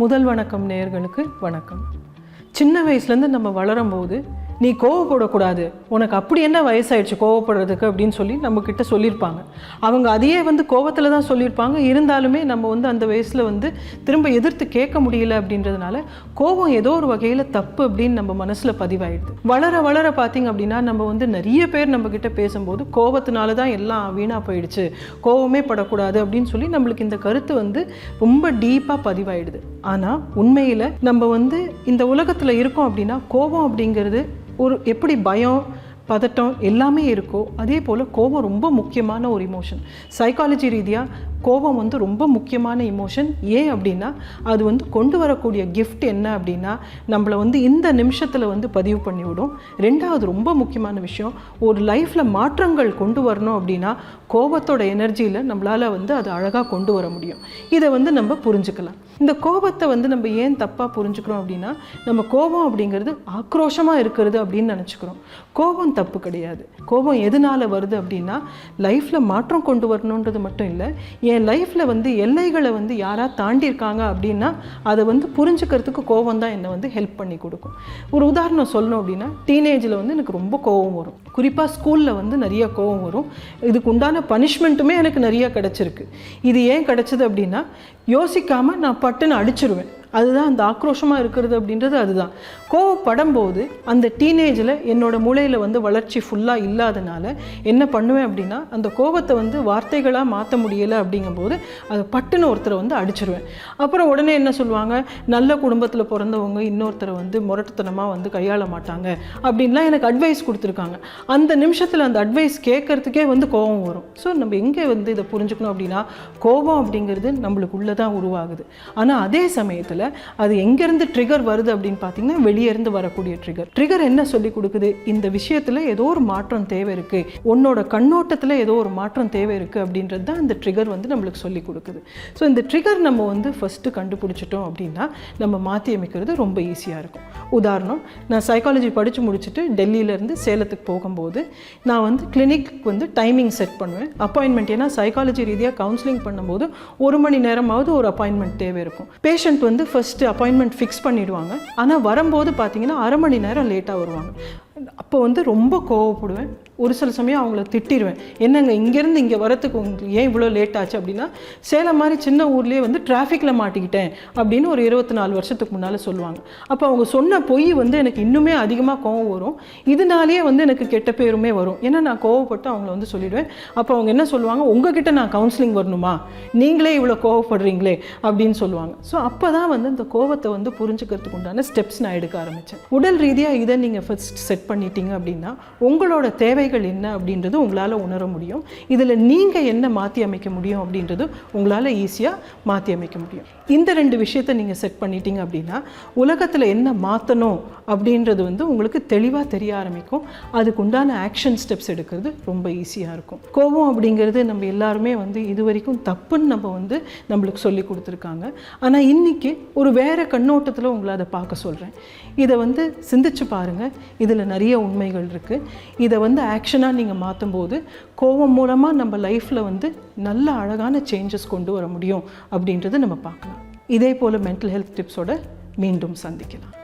முதல் வணக்கம் நேயர்களுக்கு வணக்கம். சின்ன வயசுலேருந்து நம்ம வளரும்போது நீ கோவப்படக்கூடாது. உனக்கு அப்படி என்ன வயசாயிடுச்சு கோவப்படுறதுக்கு அப்படின்னு சொல்லி நம்மக்கிட்ட சொல்லியிருப்பாங்க. அவங்க அதையே வந்து கோவத்தில் தான் சொல்லியிருப்பாங்க. இருந்தாலுமே நம்ம வந்து அந்த வயசில் வந்து திரும்ப எதிர்த்து கேட்க முடியல அப்படின்றதுனால கோபம் ஏதோ ஒரு வகையில் தப்பு அப்படின்னு நம்ம மனசில் பதிவாயிடுது. வளர வளர பார்த்தீங்க அப்படின்னா நம்ம வந்து நிறைய பேர் நம்மக்கிட்ட பேசும்போது கோபத்தினால தான் எல்லாம் வீணாக போயிடுச்சு. கோவமே படக்கூடாது அப்படின்னு சொல்லி நம்மளுக்கு இந்த கருத்து வந்து ரொம்ப டீப்பாக பதிவாயிடுது. ஆனால் உண்மையில் நம்ம வந்து இந்த உலகத்தில் இருக்கோம் அப்படின்னா கோபம் அப்படிங்கிறது ஒரு எப்படி பயம் பதட்டம் எல்லாமே இருக்கோ அதே போல் கோபம் ரொம்ப முக்கியமான ஒரு இமோஷன் சைக்காலஜி ரீதியாக கோபம் வந்து ரொம்ப முக்கியமான இமோஷன் ஏன் அப்படின்னா அது வந்து கொண்டு வரக்கூடிய கிஃப்ட் என்ன அப்படின்னா நம்மளை வந்து இந்த நிமிஷத்தில் வந்து பதிவு பண்ணிவிடும். ரெண்டாவது ரொம்ப முக்கியமான விஷயம் ஒரு லைஃப்பில் மாற்றங்கள் கொண்டு வரணும் அப்படின்னா கோபத்தோட எனர்ஜியில் நம்மளால் வந்து அதை அழகாக கொண்டு வர முடியும். இதை வந்து நம்ம புரிஞ்சுக்கலாம். இந்த கோபத்தை வந்து நம்ம ஏன் தப்பாக புரிஞ்சுக்கிறோம் அப்படின்னா நம்ம கோபம் அப்படிங்கிறது ஆக்ரோஷமாக இருக்கிறது அப்படின்னு நினச்சிக்கிறோம். கோபம் தப்பு கிடையாது. கோபம் எதனால் வருது அப்படின்னா லைஃப்பில் மாற்றம் கொண்டு வரணுன்றது மட்டும் இல்லை என் லைஃப்பில் வந்து எல்லைகளை வந்து யாராக தாண்டியிருக்காங்க அப்படின்னா அதை வந்து புரிஞ்சுக்கிறதுக்கு கோபம் தான் என்னை வந்து ஹெல்ப் பண்ணி கொடுக்கும். ஒரு உதாரணம் சொல்லணும் அப்படின்னா டீனேஜில் வந்து எனக்கு ரொம்ப கோபம் வரும். குறிப்பாக ஸ்கூலில் வந்து நிறைய கோபம் வரும். இதுக்கு உண்டான பனிஷ்மெண்ட்டுமே எனக்கு நிறைய கிடச்சிருக்கு. இது ஏன் கிடச்சிது அப்படின்னா யோசிக்காமல் நான் பட்டுன்னு அடிச்சிருவேன். அதுதான் அந்த ஆக்ரோஷமாக இருக்கிறது அப்படின்றது அதுதான். கோவப்படும் போது அந்த டீனேஜில் என்னோடய மூளையில் வந்து வளர்ச்சி ஃபுல்லாக இல்லாதனால என்ன பண்ணுவேன் அப்படின்னா அந்த கோபத்தை வந்து வார்த்தைகளாக மாற்ற முடியலை அப்படிங்கும்போது அது பட்டுன்னு ஒருத்தரை வந்து அடிச்சிருவேன். அப்புறம் உடனே என்ன சொல்லுவாங்க நல்ல குடும்பத்தில் பிறந்தவங்க இன்னொருத்தரை வந்து முரட்டுத்தனமாக வந்து கையாள மாட்டாங்க அப்படின்லாம் எனக்கு அட்வைஸ் கொடுத்துருக்காங்க. அந்த நிமிஷத்தில் அந்த அட்வைஸ் கேட்கறதுக்கே வந்து கோபம் வரும். ஸோ நம்ம எங்கே வந்து இதை புரிஞ்சுக்கணும் அப்படின்னா கோபம் அப்படிங்கிறது நம்மளுக்கு உள்ளே தான் உருவாகுது. ஆனால் அதே சமயத்தில் அது எங்கேருந்து ட்ரிகர் வருது அப்படின்னு பார்த்தீங்கன்னா வெளியேருந்து வரக்கூடிய ட்ரிகர் ட்ரிகர் என்ன சொல்லி கொடுக்குது? இந்த விஷயத்தில் ஏதோ ஒரு மாற்றம் தேவை இருக்குது உன்னோட கண்ணோட்டத்தில் ஏதோ ஒரு மாற்றம் தேவை இருக்குது அப்படின்றது தான் இந்த ட்ரிகர் வந்து நம்மளுக்கு சொல்லி கொடுக்குது. ஸோ இந்த ட்ரிகர் நம்ம வந்து ஃபஸ்ட்டு கண்டுபிடிச்சிட்டோம் அப்படின்னா நம்ம மாற்றி அமைக்கிறது ரொம்ப ஈஸியாக இருக்கும். உதாரணம் நான் சைக்காலஜி படித்து முடிச்சுட்டு டெல்லியிலேருந்து சேலத்துக்கு போகும்போது நான் வந்து கிளினிக்கு வந்து டைமிங் செட் பண்ணுவேன். அப்பாயின்மெண்ட் ஏன்னா சைக்காலஜி ரீதியாக கவுன்சிலிங் பண்ணும்போது ஒரு மணி நேரமாவது ஒரு அப்பாயின்மெண்ட் தேவை இருக்கும். பேஷண்ட் வந்து ஃபஸ்ட்டு அப்பாயின்மெண்ட் ஃபிக்ஸ் பண்ணிடுவாங்க. ஆனால் வரும்போது பார்த்தீங்கன்னா அரை மணி நேரம் லேட்டாக வருவாங்க. அப்போ வந்து ரொம்ப கோவப்படுவேன். ஒரு சில சமயம் அவங்கள திட்டிடுவேன் என்னங்க இங்கேருந்து இங்கே வரத்துக்கு உங்களுக்கு ஏன் இவ்வளோ லேட் ஆச்சு அப்படின்னா சேலம் மாதிரி சின்ன ஊர்லேயே வந்து டிராஃபிக்கில் மாட்டிக்கிட்டேன் அப்படின்னு ஒரு இருபத்தி நாலு வருஷத்துக்கு முன்னால் சொல்லுவாங்க. அப்போ அவங்க சொன்ன பொய் வந்து எனக்கு இன்னுமே அதிகமாக கோவம் வரும். இதனாலேயே வந்து எனக்கு கெட்ட பேருமே வரும். ஏன்னா நான் கோவப்பட்டு அவங்கள வந்து சொல்லிடுவேன். அப்போ அவங்க என்ன சொல்லுவாங்க? உங்ககிட்ட நான் கவுன்சிலிங் வரணுமா? நீங்களே இவ்வளோ கோவப்படுறீங்களே? அப்படின்னு சொல்லுவாங்க. ஸோ அப்போ தான் வந்து இந்த கோவத்தை வந்து புரிஞ்சுக்கிறதுக்கு உண்டான ஸ்டெப்ஸ் நான் எடுக்க ஆரம்பித்தேன் உடல் ரீதியாக இதை நீங்கள் ஃபஸ்ட் செட் பண்ணிட்டீங்க அப்படின்னா உங்களோட தேவை தேவைகள் என்ன அப்படின்றது உங்களால் உணர முடியும். இதில் நீங்கள் என்ன மாற்றி அமைக்க முடியும் அப்படின்றது உங்களால் ஈஸியாக மாற்றி அமைக்க முடியும். இந்த ரெண்டு விஷயத்தை நீங்கள் செட் பண்ணிட்டீங்க அப்படின்னா உலகத்தில் என்ன மாற்றணும் அப்படின்றது வந்து உங்களுக்கு தெளிவாக தெரிய ஆரம்பிக்கும். அதுக்கு உண்டான ஆக்ஷன் ஸ்டெப்ஸ் எடுக்கிறது ரொம்ப ஈஸியாக இருக்கும். கோபம் அப்படிங்கிறது நம்ம எல்லாருமே வந்து இது வரைக்கும் தப்புன்னு நம்ம வந்து நம்மளுக்கு சொல்லி கொடுத்துருக்காங்க. ஆனால் இன்றைக்கி ஒரு வேறு கண்ணோட்டத்தில் உங்களை அதை பார்க்க சொல்கிறேன் இதை வந்து சிந்திச்சு பாருங்கள் இதில் நிறைய உண்மைகள் இருக்குது இதை வந்து ஆக்ஷனாக நீங்கள் மாற்றும் போது கோபம் மூலமாக நம்ம லைஃப்பில் வந்து நல்ல அழகான சேஞ்சஸ் கொண்டு வர முடியும் அப்படின்றத நம்ம பார்க்கலாம். இதே போல் மென்டல் ஹெல்த் டிப்ஸோட மீண்டும் சந்திக்கலாம்.